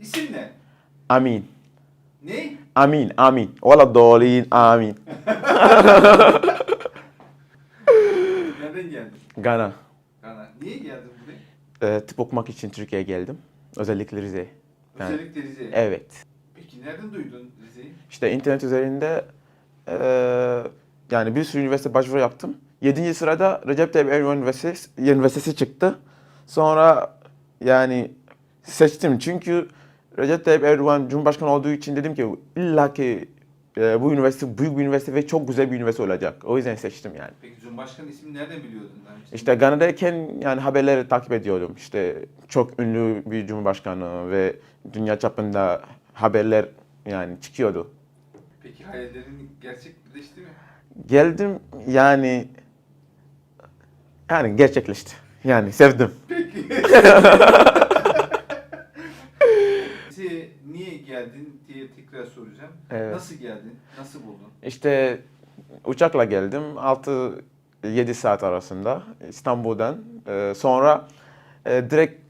İsim ne? Amin. Ne? Amin. Amin. Valla dolin. Amin. Nereden geldin? Gana. Gana. Niye geldin buraya? Ee, tıp okumak için Türkiye'ye geldim. Özellikle Rize. Yani- Özellikle Rize'ye. Evet. Peki nereden duydun Rize'yi? İşte internet üzerinde eee, yani bir sürü üniversite başvuru yaptım. 7. sırada Recep Tayyip Erdoğan Üniversitesi, Üniversitesi çıktı. Sonra yani seçtim çünkü Recep Tayyip Erdoğan Cumhurbaşkanı olduğu için dedim ki illa ki e, bu üniversite büyük bir üniversite ve çok güzel bir üniversite olacak. O yüzden seçtim yani. Peki Cumhurbaşkanı ismini nereden biliyordun önce? İşte Gana'dayken yani haberleri takip ediyordum. İşte çok ünlü bir cumhurbaşkanı ve dünya çapında haberler yani çıkıyordu. Peki hayallerin gerçekleşti mi? Geldim yani yani gerçekleşti. Yani sevdim. Peki. Niye geldin diye tekrar soracağım. Evet. Nasıl geldin? Nasıl buldun? İşte uçakla geldim 6-7 saat arasında İstanbul'dan. Ee, sonra e, direkt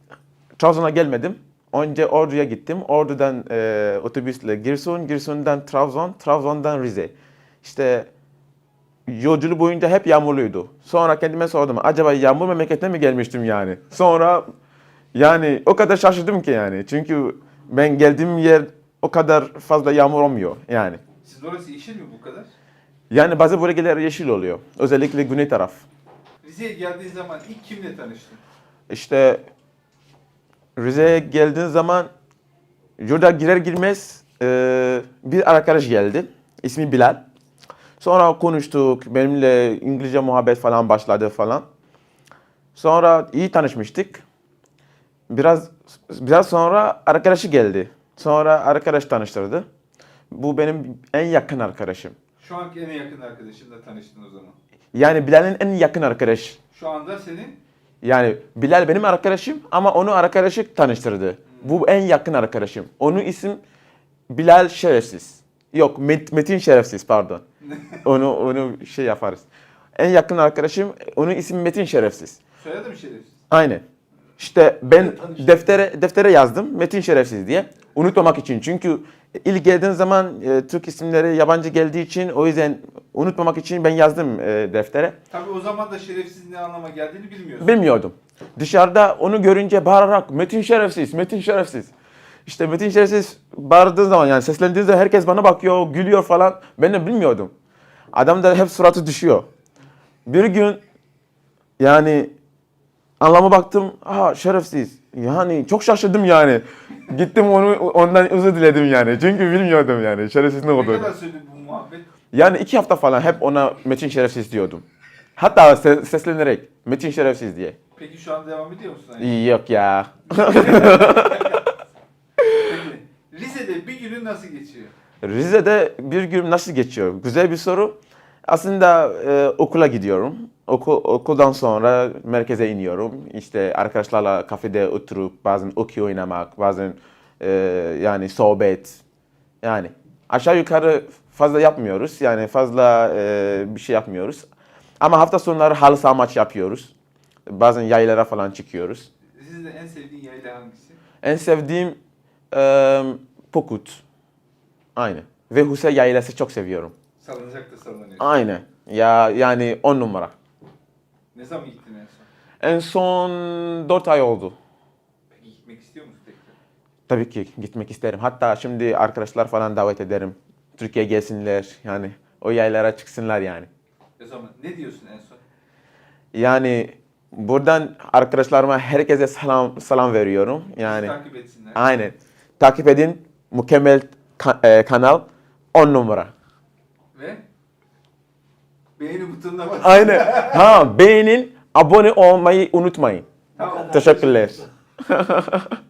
Trabzon'a gelmedim. Önce Ordu'ya gittim. Ordu'dan e, otobüsle Girsun, Girsun'dan Trabzon, Trabzon'dan Rize. İşte yolculuğu boyunca hep yağmurluydu. Sonra kendime sordum acaba yağmur memleketine mi gelmiştim yani? Sonra yani o kadar şaşırdım ki yani. Çünkü ben geldiğim yer o kadar fazla yağmur olmuyor yani. Siz orası yeşil mi bu kadar? Yani bazı bölgeler yeşil oluyor. Özellikle güney taraf. Rize'ye geldiğin zaman ilk kimle tanıştın? İşte Rize'ye geldiğin zaman yurda girer girmez e, bir arkadaş geldi. İsmi Bilal. Sonra konuştuk. Benimle İngilizce muhabbet falan başladı falan. Sonra iyi tanışmıştık. Biraz biraz sonra arkadaşı geldi. Sonra arkadaş tanıştırdı. Bu benim en yakın arkadaşım. Şu anki en yakın arkadaşınla tanıştın o zaman. Yani Bilal'in en yakın arkadaş. Şu anda senin Yani Bilal benim arkadaşım ama onu arkadaşı tanıştırdı. Bu en yakın arkadaşım. Onun isim Bilal Şerefsiz. Yok Met- Metin Şerefsiz pardon. onu onu şey yaparız. En yakın arkadaşım onun ismi Metin Şerefsiz. soyadı mı şerefsiz? Aynen. İşte ben deftere deftere yazdım Metin Şerefsiz diye. Unutmamak için. Çünkü ilk geldiğim zaman e, Türk isimleri yabancı geldiği için o yüzden unutmamak için ben yazdım e, deftere. Tabii o zaman da şerefsiz ne anlama geldiğini bilmiyorsun. Bilmiyordum. Dışarıda onu görünce bağırarak Metin şerefsiz, Metin şerefsiz. İşte Metin şerefsiz bağırdığı zaman yani seslendiği zaman herkes bana bakıyor, gülüyor falan. Ben de bilmiyordum. Adam da hep suratı düşüyor. Bir gün yani anlama baktım. Aha şerefsiz. Yani çok şaşırdım yani. Gittim onu ondan özür diledim yani. Çünkü bilmiyordum yani şerefsiz ne ne olduğunu. kadar sürdü bu muhabbet? Yani iki hafta falan hep ona Metin şerefsiz diyordum. Hatta se- seslenerek Metin şerefsiz diye. Peki şu an devam ediyor musun? Hani? Yok ya. Peki Rize'de bir günün nasıl geçiyor? Rize'de bir gün nasıl geçiyor? Güzel bir soru. Aslında e, okula gidiyorum. Oku, okuldan sonra merkeze iniyorum. İşte arkadaşlarla kafede oturup bazen okey oynamak, bazen e, yani sohbet. Yani aşağı yukarı fazla yapmıyoruz. Yani fazla e, bir şey yapmıyoruz. Ama hafta sonları halı saha maç yapıyoruz. Bazen yaylara falan çıkıyoruz. Rize'de en sevdiğin yayla hangisi? En sevdiğim e, Pokut. Aynen. Ve Huse yaylası çok seviyorum. Salınacak da sallanıyor. Aynen. Ya yani on numara. Ne zaman gittin en son? En son 4 ay oldu. Peki gitmek istiyor musun tekrar? Tabii ki gitmek isterim. Hatta şimdi arkadaşlar falan davet ederim. Türkiye'ye gelsinler. Yani o yaylara çıksınlar yani. O zaman ne diyorsun en son? Yani buradan arkadaşlarıma herkese selam selam veriyorum. Yani takip etsinler. aynen. Takip edin. Mükemmel ka- e, kanal 10 numara. Ve beğeni butonuna bas. Aynen. Ha beğenin, abone olmayı unutmayın. Tamam. Teşekkürler.